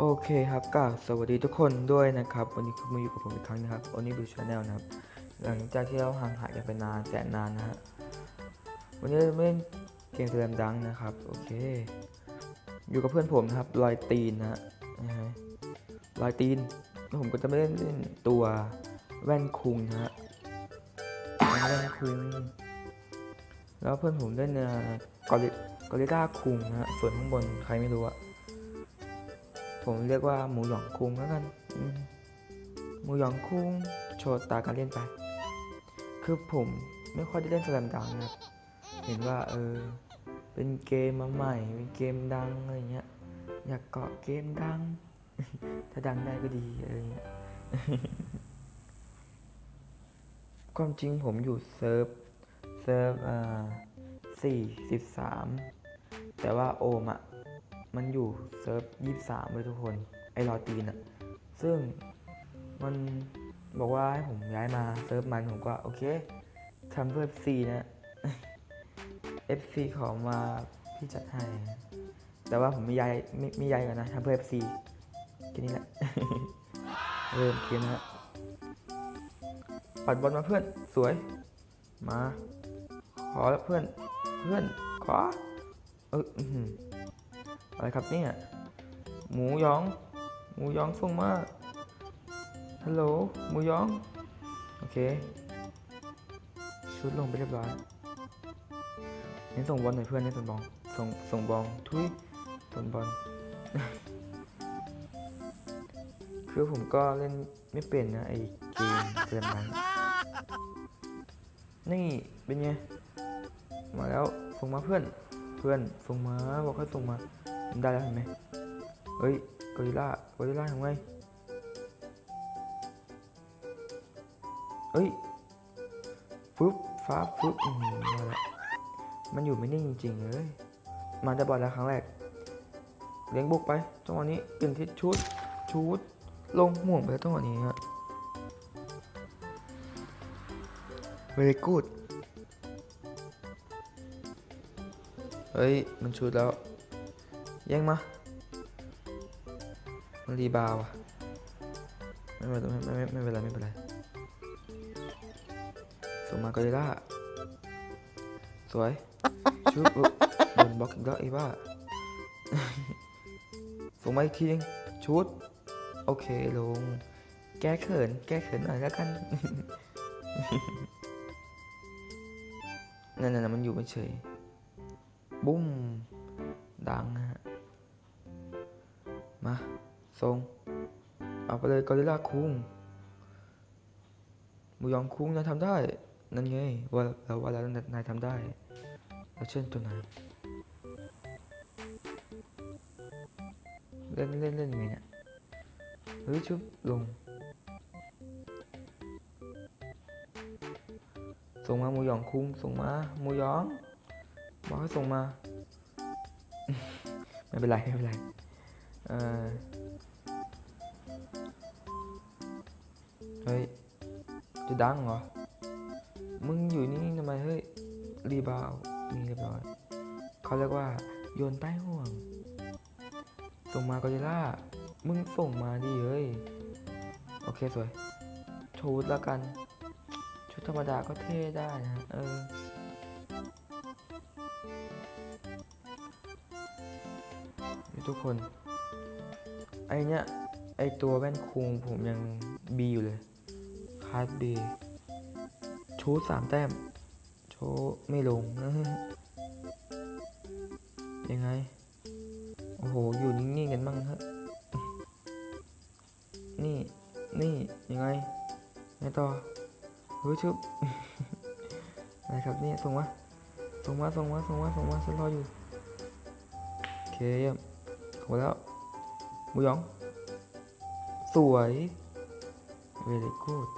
โอเคครับกล่าวสวัสดีทุกคนด้วยนะครับ วันนี้คุณมาอยู่กับผมอีกครั้งนะครับโอนี่ดูชาแนลนะครับ หลังจากที่เราห่างหายกันไปนานแสนนานนะฮะวันนี้เราเล่นเกมแสลมดังนะครับโอเค อยู่กับเพื่อนผมนะครับลอยตีนนะฮะลอยตีนผมก็จะไม่เล่นเล่นตัวแว่นคุงนะฮะแว่นคุงแล้วเพื่อนผมเล่นกอริกอริล่าคุงนะฮะส่วนข้างบนใครไม่รู้อะ ผมเรียกว่าหมูหยองคุงแล้วกันหมูหยองคุงโชว์ตาการเล่นไป คือผมไม่ค่อยได้เล่นสแลมดังนะครับ เห็นว่าเออเป็นเกมมาใหม่ เป็นเกมดังอะไรเงี้ย อยากเกาะเกมดัง ถ้าดังได้ก็ดีอะไรเงี้ย ความจริงผมอยู่เซิร์ฟ เซิร์ฟอ่าสี่สิบสามแต่ว่าโอมอะ มันอยู่เซิร์ฟยี่สามเลยทุกคน ไอรอตีนอะซึ่งมันบอกว่าให้ผมย้ายมาเซิร์ฟมันผมก็โอเคทำเพื่อ FC นะ FC ขอมาพี่จัดให้ แต่ว่าผมไม่ย้ายไม่ไม่ย้ายกันนะทำเพื่อ FC แค่นี้แหละ เริ่มเกมนะฮะปัดบอลมาเพื่อนสวย มา ขอแล้วเพื่อน เพื่อนขอ เออ อะไรครับเนี่ย หมูยอง หมูยองส่งมาฮัลโหล หมูยอง โอเค ชุดลงไปเรียบร้อยเน้นส่งบอลหน่อยเพื่อนเน้นส่งบอล ส่งส่งบอล ทุยส่งบอล คือผมก็เล่นไม่เป็นนะไอเกมเกมนั้นนี่เป็นไง มาแล้วส่งมาเพื่อน เพื่อนส่งมา บอกให้ส่งมา ผมได้แล้วเห็นไหมเฮ้ยกอริลล่ากอริลล่าทำไงเฮ้ยฟึบฟ้าฟึบอืมมาแล้วมันอยู่ไม่นิ่งจริง ๆ เลย มาได้บอลแล้วครั้งแรก เลี้ยงบุกไปจังหวะนี้เปลี่ยนทิศชุดชุดลงห่วงไปแล้วจังหวะนี้ฮะ very good เฮ้ย มันชุดแล้ว แย่งมามันรีบาวอะไม่เป็นไรไม่ไม่ไม่เป็นไรไม่เป็นไรส่งมากอริลล่าสวยชุบบโดนบล็อกอีกแล้วไอ้บ้าส่งมาอีกทีนึงชุด โอเคลง แก้เขิน แก้เขินหน่อยแล้วกันนั่นน่ะมันอยู่ไม่เฉย บุ้ม ดังฮะ มาทรง เอาไปเลยกอริลลาคุงมูยองคุงนายทำได้ นั่นไง ว่าเราว่าแล้วนายทำได้แล้วเช่นตัวไหนายเล่นเล่นเล่นยังไงเนี่ยเฮ้ยชุบลงส่งมามูยองคุงส่งมามูยองบอกให้ส่งมา ไม่เป็นไร ไม่เป็นไร ออเฮ้ย จะดังเหรอ มึงอยู่นี่ทำไมเฮ้ย รีบาวด์นี่เรียบร้อย เขาเรียกว่า โยนใต้ห่วง ส่งมากอริล่า มึงส่งมาดิเฮ้ย โอเคสวย ชุดแล้วกัน ชุดธรรมดาก็เท่ได้นะ เออทุกคน ไอเนี้ยไอตัวแว่นคุงผมยังบีอยู่เลยคาร์ดบีชูสามแต้ม โชว์ไม่ลงยังไง โอ้โห อยู่นิ่งๆกันบ้างฮะนี่ นี่ ยังไงไงต่อเฮ้ยชุบอะไรครับเนี่ยส่งมาส่งมาส่งมาส่งมาส่งมาฉันรออยู่ โอเคเยี่ยมข้ามาแล้ว มูยอง สวย very good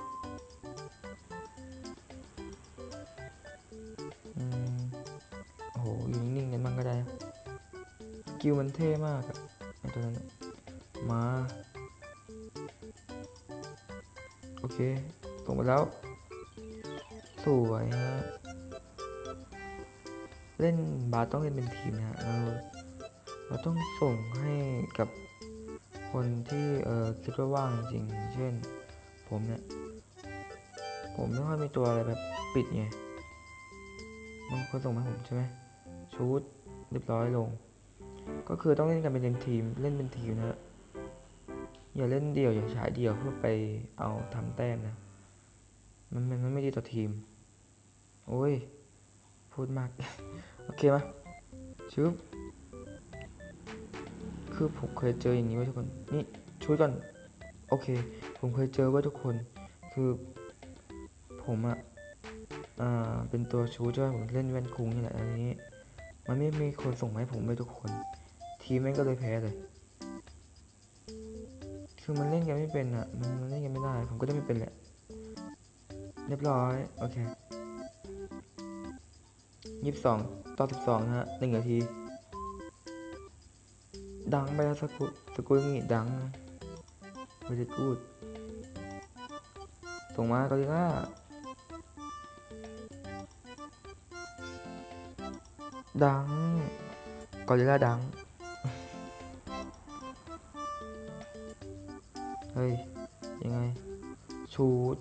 โอ้โห อยู่นิ่งๆกันบ้างก็ได้นะสกิลมันเท่มากอะตัวนั้น มา โอเคส่งไปแล้ว สวยฮะ เล่นบาสต้องเล่นเป็นทีมนะฮะเราเราต้องส่งให้กับ คนที่เออคิดว่าว่างจริง เช่น ผมเนี่ย ผมไม่ค่อยมีตัวอะไรแบบปิดไงบางคนส่งมาผมใช่ไหมชุดเรียบร้อยลง ก็คือต้องเล่นกันเป็นทีมเล่นเป็นทีมนะอย่าเล่นเดี่ยวอย่าฉายเดี่ยวเพื่อไปเอาทำแต้มนะ มันมันไม่ดีต่อทีม โอ้ย พูดมาก โอเคมชึบ คือผมเคยเจออย่างนี้ไว้ทุกคน นี่ช่วยก่อน โอเค ผมเคยเจอไว้ทุกคน คือผมอะอ่า เป็นตัวชูใช่ไหมผมเล่นแว่นคุงนี่แหละอันนี้ มันไม่มีคนส่งมาให้ผมไว้ทุกคน ทีมแม่งก็เลยแพ้เลย คือมันเล่นกันไม่เป็นอะมันมันเล่นกันไม่ได้ ผมก็ได้ไม่เป็นแหละ เรียบร้อย โอเคยี่สิบสองต่อสิบสองนะฮะหนึ่งนาที ดังไปแล้วสกุสกุลงี้ดังไม่ได้กูดส่งมากอริลล่าดังกอริลล่าดัง เฮ้ย ยังไง ชูด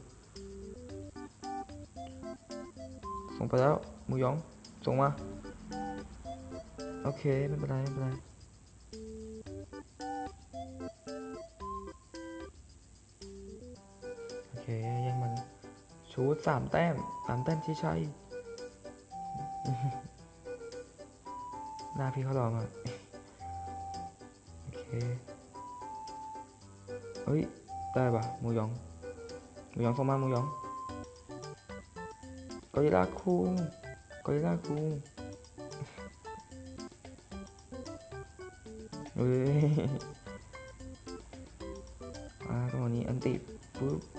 ส่งไปแล้วมูยอง ส่งมา โอเค ไม่เป็นไร ไม่เป็นไร ชูดสามแต้มสามแต้มที่ใช่หน้าพี่เขาหล่อมาโอเคเฮ้ย ได้ปะมูหยอง มูหยองส่งมามูหยองกอริลาคุงกอริลาคุงเฮ้ยอ่าตรงนี้อันติปุ๊บ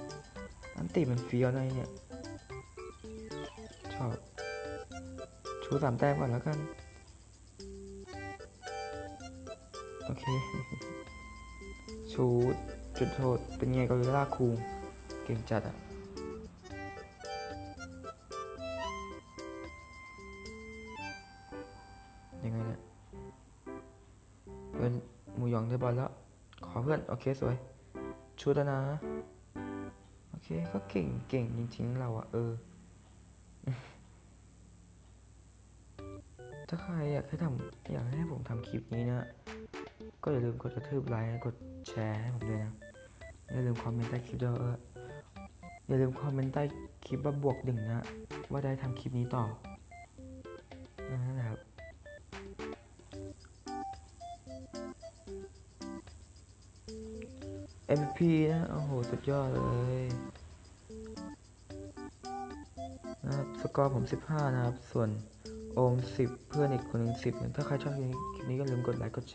ติมันเฟี้ยวน่อยเนี่ย ชอบ ชูสามแต้มก่อนแล้วกัน โอเค ชูจุดโทษ เป็นไงกอริลลาคุงเก่งจัดอะยังไงเนี่ยเพื่อนหมูหยองได้บอลแล้ว ขอเพื่อน โอเค สวยชุดแล้วนะ เคก็เก่งเก่งจริงๆ เราอะเออ ถ้าใครอยากให้ทำอยากให้ผมทำคลิปนี้นะ ก็อย่าลืมกดกระทืบไลค์กดแชร์ให้ผมด้วยนะ อย่าลืมคอมเมนต์ใต้คลิปด้วยเอออย่าลืมคอมเมนต์ใต้คลิปว่าบวกหนึ่งนะ ว่าได้ทำคลิปนี้ต่อนั่นแหละครับ MP นะ โอ้โห สุดยอดเลย สกอร์ผม 15 นะครับ ส่วนโอม 10 เพื่อนอีกคนหนึ่ง10 ถ้าใครชอบคลิปนี้ก็อย่าลืมกดไลค์กดแชร์